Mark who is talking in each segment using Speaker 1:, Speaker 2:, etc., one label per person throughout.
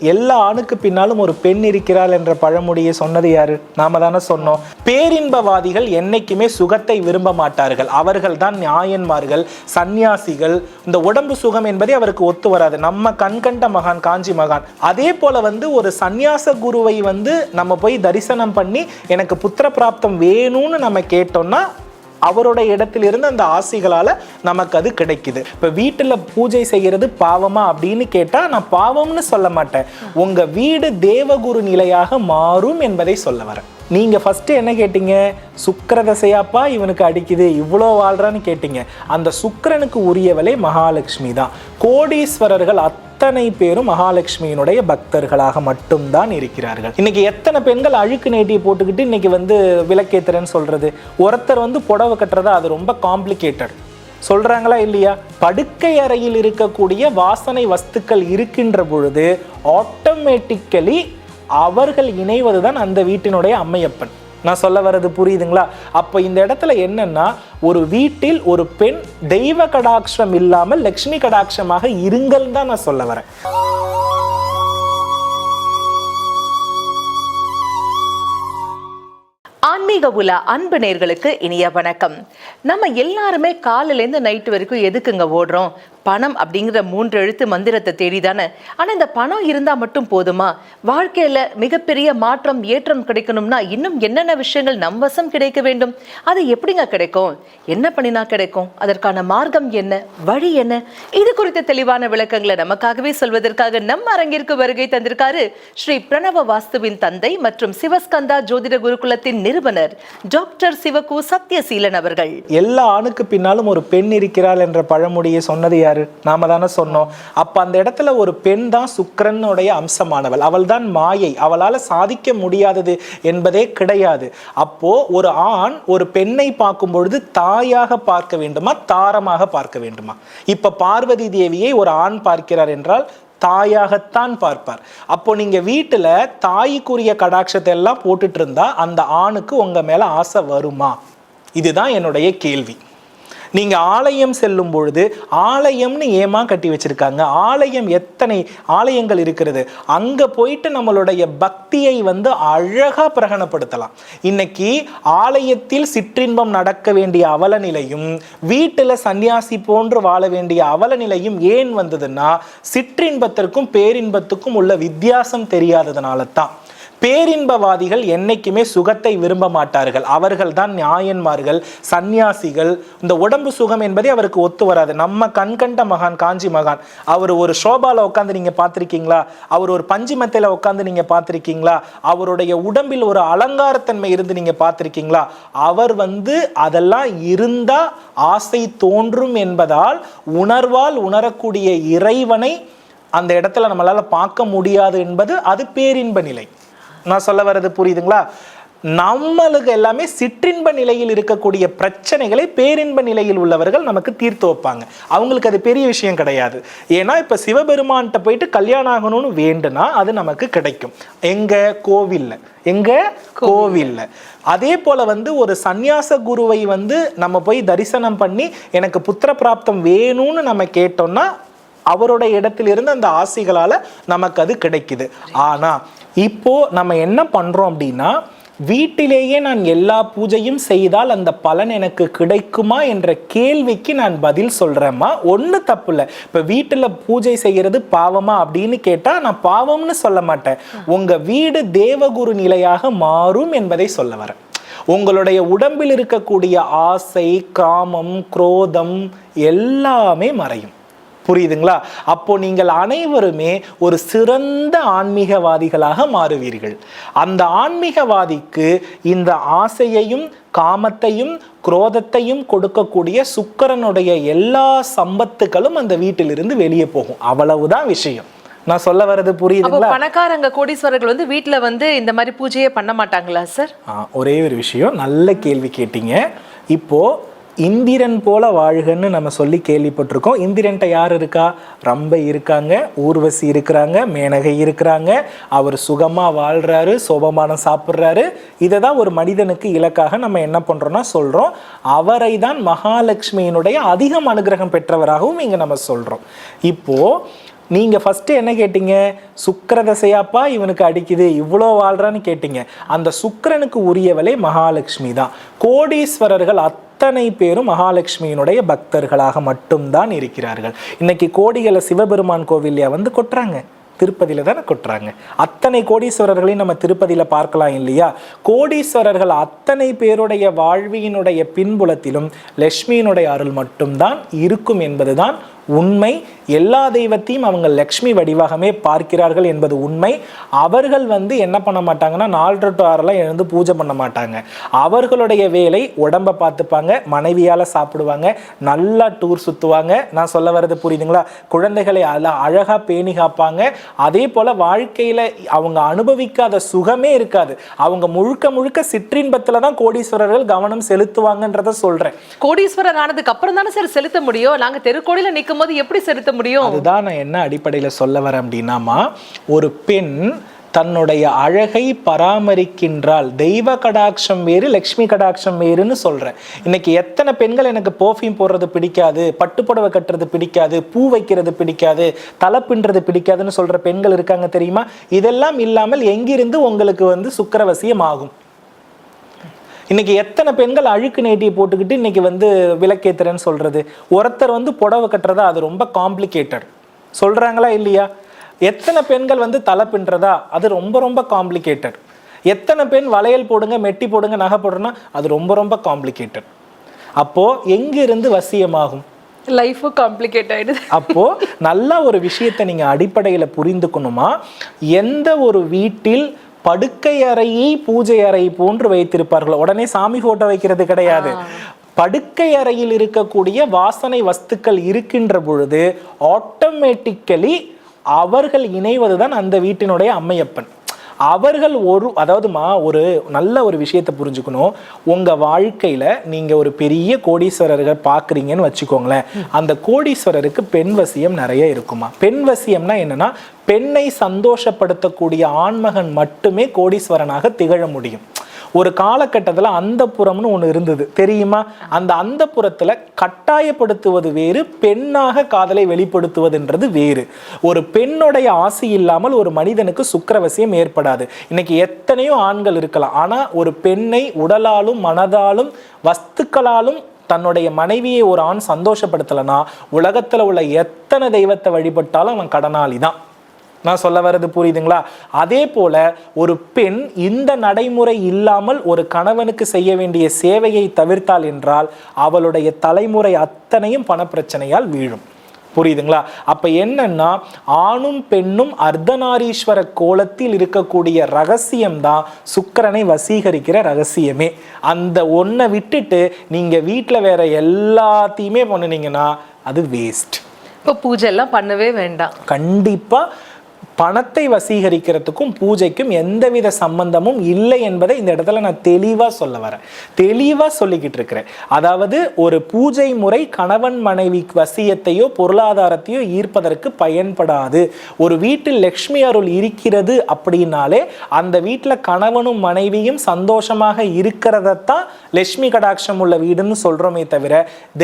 Speaker 1: எல்லா ஆணுக்கு பின்னாலும் ஒரு பெண் இருக்கிறாள் என்ற பழமொழியை சொன்னது யாரு? நாம தானே சொன்னோம். பேரின்பவாதிகள் என்னைக்குமே சுகத்தை விரும்ப மாட்டார்கள். அவர்கள் தான் நியாயன்மார்கள் சந்நியாசிகள். இந்த உடம்பு சுகம் என்பதே அவருக்கு ஒத்து வராது. நம்ம கண்கண்ட மகான் காஞ்சி மகான். அதே போல வந்து ஒரு சந்நியாச குருவை வந்து நம்ம போய் தரிசனம் பண்ணி எனக்கு புத்திர பிராப்தம் வேணும்னு நம்ம கேட்டோம்னா அவரோட இடத்திலிருந்து அந்த ஆசைகளால நமக்கு அது கிடைக்குது. இப்ப வீட்டுல பூஜை செய்யறது பாவமா அப்படின்னு கேட்டா நான் பாவம்னு சொல்ல மாட்டேன். உங்க வீடு தேவகுரு நிலையாக மாறும் என்பதை சொல்ல வரேன். நீங்க ஃபர்ஸ்ட் என்ன கேட்டீங்க? சுக்கர தசையாப்பா இவனுக்கு அடிக்குது இவ்வளோ வாழ்றான்னு கேட்டீங்க. அந்த சுக்கரனுக்கு உரியவளே மகாலட்சுமி தான். கோடீஸ்வரர்கள் அத்தனை பேரும் மகாலட்சுமியினுடைய பக்தர்களாக மட்டும்தான் இருக்கிறார்கள். இன்னைக்கு எத்தனை பெண்கள் அழுக்கு நேட்டியை போட்டுக்கிட்டு இன்னைக்கு வந்து விளக்கேத்துறேன்னு சொல்றது? ஒருத்தர் வந்து புடவை கட்டுறதா அது ரொம்ப காம்ப்ளிகேட்டட் சொல்றாங்களா இல்லையா? படுக்கை அறையில் இருக்கக்கூடிய வாசனை வஸ்துக்கள் இருக்கின்ற பொழுது ஆட்டோமேட்டிக்கலி அவர்கள் இணைவதுதான் அந்த வீட்டினுடைய அம்மையப்பன். நான் சொல்ல வர்றது புரியுதுங்களா? அப்போ இந்த இடத்துல என்னன்னா ஒரு வீட்டில் ஒரு பெண் தெய்வ கடாட்சம் இல்லாமல் லக்ஷ்மி கடாட்சமாக இருங்கள் தான் நான் சொல்ல வரேன்.
Speaker 2: ஆன்மீக உலா அன்பு நேர்களுக்கு இனிய வணக்கம். நம்ம எல்லாருமே காலையிலேருந்து நைட்டு வரைக்கும் எதுக்குங்க ஓடுறோம்? பணம் அப்படிங்கிற மூன்று எழுத்து மந்திரத்தை தேடி தானே ஆனால் இந்த பணம் இருந்தால் மட்டும் போதுமா? வாழ்க்கையில் மிகப்பெரிய மாற்றம் ஏற்றம் கிடைக்கணும்னா இன்னும் என்னென்ன விஷயங்கள் நம் வசம் கிடைக்க வேண்டும்? அது எப்படிங்க கிடைக்கும்? என்ன பண்ணினா கிடைக்கும்? அதற்கான மார்க்கம் என்ன? வழி என்ன? இது குறித்த தெளிவான விளக்கங்களை நமக்காகவே சொல்வதற்காக நம் அரங்கிற்கு வருகை தந்திருக்காரு ஸ்ரீ பிரணவ வாஸ்துவின் தந்தை மற்றும் சிவஸ்கந்தா ஜோதிட குருகுலத்தின் நிறுவனர் டாக்டர் சிவகு சத்யசீலன் அவர்கள்.
Speaker 1: எல்லா ஆணுக்கு பின்னாலும் ஒரு பெண் இருக்கிறாள் என்ற பழமொழியை சொன்னது யாரு? நாம தானே சொன்னோம். அப்ப அந்த இடத்துல ஒரு பெண் தான் சுக்கரனுடைய அம்சமானவள். அவள் தான் மாயை. அவளால சாதிக்க முடியாதது என்பதே கிடையாது. அப்போ ஒரு ஆண் ஒரு பெண்ணை பார்க்கும் பொழுது தாயாக பார்க்க வேண்டுமா? தாரமாக பார்க்க வேண்டுமா? இப்ப பார்வதி தேவியை ஒரு ஆண் பார்க்கிறார் என்றால் தாயாகத்தான் பார்ப்பார். அப்போ நீங்க வீட்டுல தாய்க்குரிய கடாட்சத்தை எல்லாம் போட்டுட்டு இருந்தா அந்த ஆணுக்கு உங்க மேல ஆசை வருமா? இதுதான் என்னுடைய கேள்வி. நீங்க ஆலயம் செல்லும் பொழுது ஆலயம்னு ஏமா கட்டி வச்சிருக்காங்க. ஆலயம் எத்தனை ஆலயங்கள் இருக்கிறது? அங்க போயிட்டு நம்மளுடைய பக்தியை வந்து அழகா பிரகடனப்படுத்தலாம். இன்னைக்கு ஆலயத்தில் சிற்றின்பம் நடக்க வேண்டிய அவல நிலையும் வீட்டுல சன்னியாசி போன்று வாழ வேண்டிய அவல நிலையும் ஏன் வந்ததுன்னா சிற்றின்பத்திற்கும் பேரின்பத்துக்கும் உள்ள வித்தியாசம் தெரியாததுனால தான் பேரின்பவாதிகள் என்னைக்குமே சுகத்தை விரும்ப மாட்டார்கள். அவர்கள் தான் நியாயன்மார்கள் சந்நியாசிகள். இந்த உடம்பு சுகம் என்பதே அவருக்கு ஒத்து வராது. நம்ம கண்கண்ட மகான் காஞ்சி மகான் அவர் ஒரு ஷோபால உட்காந்து நீங்க பார்த்துருக்கீங்களா? அவர் ஒரு பஞ்சிமத்தையில உட்காந்து நீங்க பார்த்துருக்கீங்களா? அவருடைய உடம்பில் ஒரு அலங்காரத்தன்மை இருந்து நீங்க பார்த்துருக்கீங்களா? அவர் வந்து அதெல்லாம் இருந்தா ஆசை தோன்றும் என்பதால் உணர்வால் உணரக்கூடிய இறைவனை அந்த இடத்துல நம்மளால பார்க்க முடியாது என்பது அது பேரின்ப நிலை. நான் சொல்ல வர்றது புரியுதுங்களா? நம்மளுக்கு எல்லாமே சிற்றின்ப நிலையில் இருக்கக்கூடிய பிரச்சனைகளை பேரின்ப நிலையில் உள்ளவர்கள் நமக்கு தீர்த்து வைப்பாங்க. அவங்களுக்கு அது பெரிய விஷயம் கிடையாது. ஏன்னா இப்போ சிவபெருமான்கிட்ட போயிட்டு கல்யாணம் ஆகணும்னு வேண்டுனா அது நமக்கு கிடைக்கும். எங்க? கோவில்ல. எங்க? கோவில்ல. அதே போல வந்து ஒரு சந்நியாச குருவை வந்து நம்ம போய் தரிசனம் பண்ணி எனக்கு புத்திர பிராப்தம் வேணும்னு நம்ம கேட்டோம்னா அவரோட இடத்திலிருந்து அந்த ஆசைகளால நமக்கு அது கிடைக்குது. ஆனா இப்போ நம்ம என்ன பண்றோம் அப்படின்னா வீட்டிலேயே நான் எல்லா பூஜையும் செய்தால் அந்த பலன் எனக்கு கிடைக்குமா என்ற கேள்விக்கு நான் பதில் சொல்றேம்மா. ஒன்றும் தப்பு இல்லை இப்போ வீட்டில் பூஜை செய்கிறது பாவமா அப்படின்னு கேட்டால் நான் பாவம்னு சொல்ல மாட்டேன். உங்க வீடு தேவகுரு நிலையாக மாறும் என்பதை சொல்ல வரேன். உங்களுடைய உடம்பில் இருக்கக்கூடிய ஆசை காமம் குரோதம் எல்லாமே மறையும். புரியுதுங்களா? அப்போ நீங்கள் அனைவருமே ஒரு சிறந்த ஆன்மீகவாதிகளாக மாறுவீர்கள். அந்த ஆன்மீகவாதிக்கு இந்த ஆசையையும் காமத்தையும் குரோதத்தையும் கொடுக்கக்கூடிய சுக்கிரனுடைய எல்லா சம்பத்துகளும் அந்த வீட்டிலிருந்து வெளியே போகும். அவ்வளவுதான் விஷயம். நான் சொல்ல வர்றது புரியுதுங்களா?
Speaker 2: பணக்காரங்க கோடீஸ்வரர்கள் வந்து வீட்ல வந்து இந்த மாதிரி பூஜையே பண்ண மாட்டாங்களா சார்?
Speaker 1: ஒரே ஒரு விஷயம். நல்ல கேள்வி கேட்டீங்க. இப்போ இந்திரன் போல வாழ்கன்னு நம்ம சொல்லி கேள்விப்பட்டிருக்கோம். இந்திரன்ட்ட யார் இருக்கா? ரம்பை இருக்காங்க ஊர்வசி இருக்கிறாங்க மேனகை இருக்கிறாங்க. அவர் சுகமாக வாழ்கிறாரு சோபமானம் சாப்பிட்றாரு. இதை தான் ஒரு மனிதனுக்கு இலக்காக நம்ம என்ன பண்ணுறோன்னா சொல்கிறோம் அவரை தான் மகாலட்சுமியினுடைய அதிகம் அனுகிரகம் பெற்றவராகவும் இங்கே நம்ம சொல்கிறோம் இப்போ நீங்கள் ஃபஸ்ட்டு என்ன கேட்டீங்க? சுக்கிர தசையாப்பா இவனுக்கு அடிக்குது இவ்வளோ வாழ்கிறான்னு கேட்டீங்க. அந்த சுக்கரனுக்கு உரியவளே மகாலட்சுமி தான் கோடீஸ்வரர்கள் அத் அத்தனை பேரும் மகாலட்சுமியினுடைய பக்தர்களாக மட்டும்தான் இருக்கிறார்கள். இன்னைக்கு கோடிகளை சிவபெருமான் கோவில்லையா வந்து கொட்டுறாங்க. திருப்பதியில் தானே கொட்டுறாங்க. அத்தனை கோடீஸ்வரர்களையும் நம்ம திருப்பதியில் பார்க்கலாம் இல்லையா? கோடீஸ்வரர்கள் அத்தனை பேருடைய வாழ்வியினுடைய பின்புலத்திலும் லக்ஷ்மியினுடைய அருள் மட்டும்தான் இருக்கும் என்பதுதான் உண்மை. எல்லா தெய்வத்தையும் அவங்க லக்ஷ்மி வடிவாகமே பார்க்கிறார்கள் என்பது உண்மை. அவர்கள் வந்து என்ன பண்ண மாட்டாங்கன்னா நாலரை டு ஆறெல்லாம் எழுந்து பூஜை பண்ண மாட்டாங்க. அவர்களுடைய வேலை உடம்ப பார்த்துப்பாங்க மனைவியால் சாப்பிடுவாங்க நல்லா டூர் சுற்றுவாங்க நான் சொல்ல வர்றது புரியுதுங்களா? குழந்தைகளை அதில் அழகாக பேணி காப்பாங்க. அதே போல் வாழ்க்கையில் அவங்க அனுபவிக்காத சுகமே இருக்காது. அவங்க முழுக்க முழுக்க சிற்றின்பத்தில் தான் கோடீஸ்வரர்கள் கவனம் செலுத்துவாங்கன்றத சொல்கிறேன்
Speaker 2: கோடீஸ்வரர் ஆனதுக்கு அப்புறம் தானே சார் செலுத்த முடியும்? நாங்கள் தெருக்கோடியில் நிற்கும் நிக்கும் போது எப்படி செலுத்த முடியும்?
Speaker 1: அதுதான் நான் என்ன அடிப்படையில் சொல்ல வரேன் அப்படின்னாமா ஒரு பெண் தன்னுடைய அழகை பராமரிக்கின்றால் தெய்வ கடாட்சம் வேறு லக்ஷ்மி கடாட்சம் வேறுன்னு சொல்கிறேன் இன்னைக்கு எத்தனை பெண்கள் எனக்கு பர்ஃப்யூம் போடுறது பிடிக்காது பட்டுப்புடவை கட்டுறது பிடிக்காது பூ வைக்கிறது பிடிக்காது தலை பின்றது பிடிக்காதுன்னு சொல்கிற பெண்கள் இருக்காங்க தெரியுமா? இதெல்லாம் இல்லாமல் எங்கிருந்து உங்களுக்கு வந்து சுக்கரவசியம் ஆகும்? இன்னைக்கு எத்தனை பெண்கள் அழுக்கு நேட்டியை போட்டுக்கிட்டு இன்னைக்கு வந்து விளக்கேத்துறேன்னு சொல்றது? ஒருத்தர் வந்து புடவை கட்டுறதா அது ரொம்ப காம்ப்ளிகேட்டட் சொல்றாங்களா இல்லையா? எத்தனை பெண்கள் வந்து தலை பின்றதா அது ரொம்ப ரொம்ப காம்ப்ளிகேட்டட் எத்தனை பெண் வளையல் போடுங்க மெட்டி போடுங்க நகை போடுறனா அது ரொம்ப ரொம்ப காம்ப்ளிகேட்டட் அப்போ எங்கிருந்து வசியமாகும்?
Speaker 2: லைஃபும் காம்ப்ளிகேட் ஆயிடுது.
Speaker 1: அப்போ நல்ல ஒரு விஷயத்தை நீங்க அடிப்படையில புரிந்துக்கணுமா? எந்த ஒரு வீட்டில் படுக்கை அறையை பூஜை அறை போன்று வைத்திருப்பார்கள். உடனே சாமி போட்டோ வைக்கிறது கிடையாது. படுக்கை அறையில் இருக்கக்கூடிய வாசனை வஸ்துக்கள் இருக்கின்ற பொழுது ஆட்டோமேட்டிக்கலி அவர்கள் இணைவதுதான் அந்த வீட்டினுடைய அம்மையப்பன். அவர்கள் ஒரு அதாவதுமா ஒரு நல்ல ஒரு விஷயத்தை புரிஞ்சுக்கணும். உங்க வாழ்க்கையில நீங்க ஒரு பெரிய கோடீஸ்வரர்கள் பாக்குறீங்கன்னு வச்சுக்கோங்களேன். அந்த கோடீஸ்வரருக்கு பெண் வசியம் நிறைய இருக்குமா? பெண் வசியம்னா என்னன்னா பெண்ணை சந்தோஷப்படுத்தக்கூடிய ஆண்மகன் மட்டுமே கோடீஸ்வரனாக திகழ முடியும். ஒரு காலகட்டத்தில் அந்த புறம்னு ஒன்று இருந்தது. தெரியுமா? அந்த அந்த புறத்தில் கட்டாயப்படுத்துவது வேறு பெண்ணாக காதலை வெளிப்படுத்துவதுன்றது வேறு. ஒரு பெண்ணுடைய ஆசை இல்லாமல் ஒரு மனிதனுக்கு சுக்கிரவசியம் ஏற்படாது. இன்னைக்கு எத்தனையோ ஆண்கள் இருக்கலாம். ஆனால் ஒரு பெண்ணை உடலாலும் மனதாலும் வஸ்துக்களாலும் தன்னுடைய மனைவியை ஒரு ஆண் சந்தோஷப்படுத்தலைன்னா உலகத்தில் உள்ள எத்தனை தெய்வத்தை வழிபட்டாலும் அவன் கடனாளி தான் நான் சொல்ல வர்றது புரியுதுங்களா? அதே போல ஒரு பெண் இந்த நடைமுறை இல்லாமல் ஒரு கணவனுக்கு செய்ய வேண்டிய சேவையை தவிர்த்தாள் என்றால் அவளுடைய தலைமுறை அத்தனையும் பணப்பிரச்சனையால் வீழும். புரியுதுங்களா? அப்ப என்னன்னா ஆணும் பெண்ணும் அர்த்தநாரீஸ்வர கோலத்தில் இருக்கக்கூடிய ரகசியம் தான் சுக்கிரனை வசீகரிக்கிற ரகசியமே. அந்த ஒன்றை விட்டுட்டு நீங்க வீட்டில் வேற எல்லாத்தையுமே பண்ணுனீங்கன்னா அது வேஸ்ட்
Speaker 2: இப்போ பூஜை எல்லாம் பண்ணவே வேண்டாம்.
Speaker 1: கண்டிப்பா பணத்தை வசீகரிக்கிறதுக்கும் பூஜைக்கும் எந்தவித சம்பந்தமும் இல்லை என்பதை இந்த இடத்துல நான் தெளிவாக சொல்ல வரேன். தெளிவாக சொல்லிக்கிட்டு இருக்கிறேன். அதாவது ஒரு பூஜை முறை கணவன் மனைவி வசியத்தையோ பொருளாதாரத்தையோ ஈர்ப்பதற்கு பயன்படாது. ஒரு வீட்டில் லக்ஷ்மி அருள் இருக்கிறது அப்படின்னாலே அந்த வீட்டில் கணவனும் மனைவியும் சந்தோஷமாக இருக்கிறதத்தான் லக்ஷ்மி கடாட்சம் உள்ள வீடுன்னு சொல்கிறோமே தவிர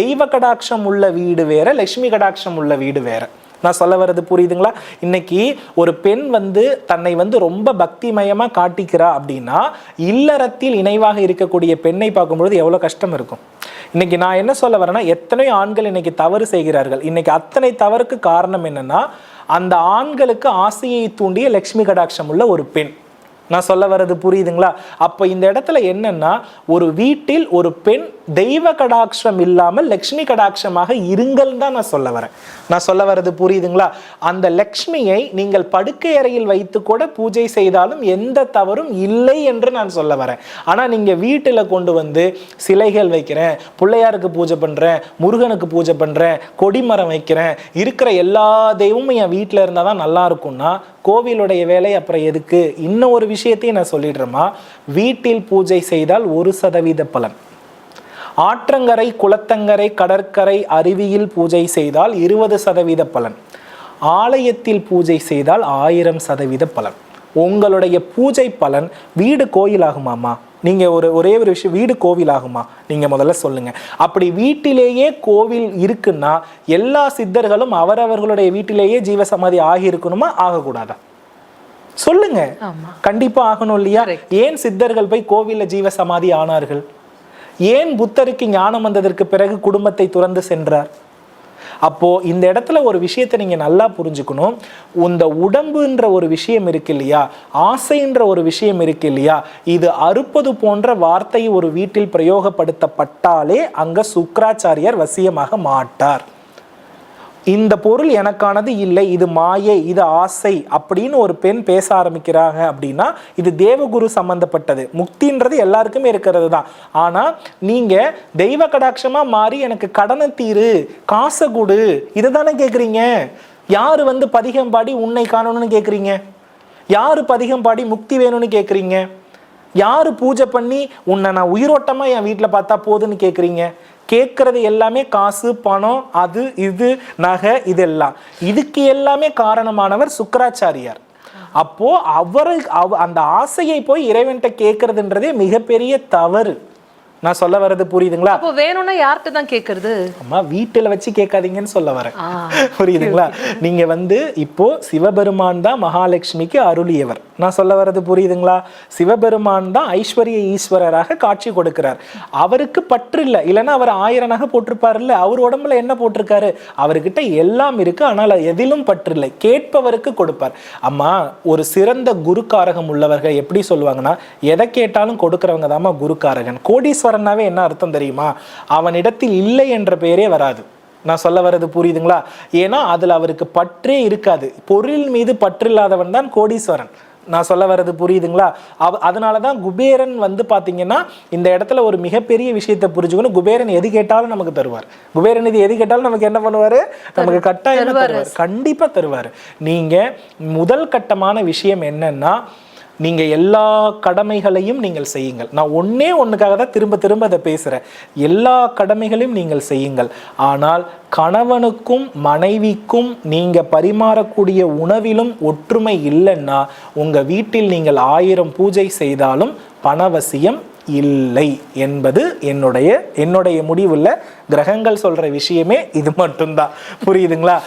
Speaker 1: தெய்வ கடாட்சம் உள்ள வீடு வேற லக்ஷ்மி கடாட்சம் உள்ள வீடு வேற. நான் சொல்ல வர்றது புரியுதுங்களா? இன்னைக்கு ஒரு பெண் வந்து தன்னை வந்து ரொம்ப பக்திமயமா காட்டிக்கிறா அப்படின்னா இல்லறத்தில் இணைவாக இருக்கக்கூடிய பெண்ணை பார்க்கும்பொழுது எவ்வளவு கஷ்டம் இருக்கும். இன்னைக்கு நான் என்ன சொல்ல வரேன்னா எத்தனையோ ஆண்கள் இன்னைக்கு தவறு செய்கிறார்கள்? இன்னைக்கு அத்தனை தவறுக்கு காரணம் என்னன்னா அந்த ஆண்களுக்கு ஆசையை தூண்டிய லக்ஷ்மி கடாட்சம் உள்ள ஒரு பெண். நான் சொல்ல வர்றது புரியுதுங்களா? அப்போ இந்த இடத்துல என்னன்னா ஒரு வீட்டில் ஒரு பெண் தெய்வ கடாட்சம் இல்லாமல் லக்ஷ்மி கடாட்சமாக இருங்கள் தான் நான் சொல்ல வரேன். நான் சொல்ல வர்றது புரியுதுங்களா? அந்த லக்ஷ்மியை நீங்கள் படுக்கை அறையில் வைத்து கூட பூஜை செய்தாலும் எந்த தவறும் இல்லை என்று நான் சொல்ல வரேன். ஆனால் நீங்கள் வீட்டில் கொண்டு வந்து சிலைகள் வைக்கிறேன் பிள்ளையாருக்கு பூஜை பண்ணுறேன் முருகனுக்கு பூஜை பண்ணுறேன் கொடிமரம் வைக்கிறேன் இருக்கிற எல்லா தெய்வமும் என் வீட்டில் இருந்தால் தான் நல்லா இருக்கும்னா கோவிலுடைய வேலை அப்புறம் எதுக்கு? இன்னும் ஒரு விஷயத்தையும் நான் சொல்லிடுறேமா வீட்டில் பூஜை செய்தால் ஒரு சதவீத பலன். ஆற்றங்கரை குளத்தங்கரை கடற்கரை அருவியில் பூஜை செய்தால் இருபது சதவீத பலன். ஆலயத்தில் பூஜை செய்தால் ஆயிரம் சதவீத பலன். உங்களுடைய பூஜை பலன் வீடு கோயிலாகுமாமா நீங்க ஒரு ஒரே ஒரு விஷயம் வீடு கோவில் ஆகுமா நீங்க முதல்ல சொல்லுங்க. அப்படி வீட்டிலேயே கோவில் இருக்குன்னா எல்லா சித்தர்களும் அவரவர்களுடைய வீட்டிலேயே ஜீவசமாதி ஆகி இருக்கணுமா ஆகக்கூடாதா? சொல்லுங்க. கண்டிப்பா ஆகணும் இல்லையா? ஏன் சித்தர்கள் போய் கோவில்ல ஜீவசமாதி ஆனார்கள்? ஏன் புத்தருக்கு ஞானம் வந்ததற்கு பிறகு குடும்பத்தை துறந்து சென்றார்? அப்போ இந்த இடத்துல ஒரு விஷயத்தை நீங்க நல்லா புரிஞ்சுக்கணும். இந்த உடம்புன்ற ஒரு விஷயம் இருக்கு இல்லையா? ஆசைன்ற ஒரு விஷயம் இருக்கு இல்லையா? இது அறுப்பது போன்ற வார்த்தை ஒரு வீட்டில் பிரயோகப்படுத்தப்பட்டாலே அங்க சுக்ராச்சாரியார் வசியமாக மாட்டார். இந்த பொருள் எனக்கானது இல்லை இது மாயை இது ஆசை அப்படின்னு ஒரு பெண் பேச ஆரம்பிக்கிறாங்க அப்படின்னா இது தேவகுரு சம்பந்தப்பட்டது. முக்தின்றது எல்லாருக்குமே இருக்கிறது தான். ஆனால் நீங்கள் தெய்வ கடாட்சமாக மாறி எனக்கு கடனை தீரு காசை கொடு இதை தானே கேட்குறீங்க யார் வந்து பதிகம் பாடி உன்னை காணணும்னு கேட்குறீங்க யார் பதிகம் பாடி முக்தி வேணும்னு கேட்குறீங்க யார் பூஜை பண்ணி உன்னை நான் உயிரோட்டமாக என் வீட்டில் பார்த்தா போதுன்னு கேட்குறீங்க கேட்கறது எல்லாமே காசு பணம் அது இது நகை இதெல்லாம். இதுக்கு எல்லாமே காரணமானவர் சுக்கராச்சாரியார். அப்போ அவரு அவ அந்த ஆசையை போய் இறைவன்கிட்ட கேட்கறதுன்றதே மிகப்பெரிய தவறு. நான் சொல்ல வர்றது புரியுதுங்களா?
Speaker 2: அப்போ வேணும்னா யார்கிட்ட தான் கேக்குறது
Speaker 1: அம்மா வீட்டுல வச்சு கேட்காதீங்கன்னு சொல்ல வரேன். புரியுதுங்களா? நீங்க வந்து இப்போ சிவபெருமான் தான் மகாலட்சுமிக்கு அருளியவர். நான் சொல்ல வர்றது புரியுதுங்களா? சிவபெருமான் தான் ஐஸ்வர்ய ஈஸ்வரராக காட்சி கொடுக்கிறார். அவருக்கு பற்று இல்லை. இல்லைன்னா அவர் ஆயிரனாக போட்டிருப்பாருல்ல அவர் உடம்புல என்ன போட்டிருக்காரு? அவர்கிட்ட எல்லாம் இருக்கு. ஆனால் எதிலும் பற்று இல்லை. கேட்பவருக்கு கொடுப்பார். அம்மா ஒரு சிறந்த குருக்காரகம் உள்ளவர்கள் எப்படி சொல்லுவாங்கன்னா எதை கேட்டாலும் கொடுக்கறவங்க தாம்மா குருக்காரகன். கோடீஸ்வரனாவே என்ன அர்த்தம் தெரியுமா? அவனிடத்தில் இல்லை என்ற பெயரே வராது. நான் சொல்ல வர்றது புரியுதுங்களா? ஏன்னா அதில் அவருக்கு பற்றே இருக்காது. பொருள் மீது பற்று இல்லாதவன் தான் கோடீஸ்வரன். நான் சொல்ல வர்றது புரியுதுங்களா? அவ அதனால தான் குபேரன் வந்து பாத்தீங்கன்னா இந்த இடத்துல ஒரு மிகப்பெரிய விஷயத்தை புரிஞ்சுக்கணும். குபேரன் எது கேட்டாலும் நமக்கு தருவார். குபேரன் இது எது கேட்டாலும் நமக்கு என்ன பண்ணுவாரு? நமக்கு கட்டாயம் தருவார். கண்டிப்பா தருவார். நீங்க முதல் கட்டமான விஷயம் என்னன்னா நீங்கள் எல்லா கடமைகளையும் நீங்கள் செய்யுங்கள். நான் ஒன்றே ஒன்றுக்காக தான் திரும்ப திரும்ப அதை பேசுகிறேன் எல்லா கடமைகளையும் நீங்கள் செய்யுங்கள். ஆனால் கணவனுக்கும் மனைவிக்கும் நீங்கள் பரிமாறக்கூடிய உணவிலும் ஒற்றுமை இல்லைன்னா உங்கள் வீட்டில் நீங்கள் ஆயிரம் பூஜை செய்தாலும் பணவசியம் இல்லை என்பது என்னுடைய என்னுடைய முடிவில் கிரகங்கள் சொல்கிற விஷயமே இது மட்டும்தான். புரியுதுங்களா?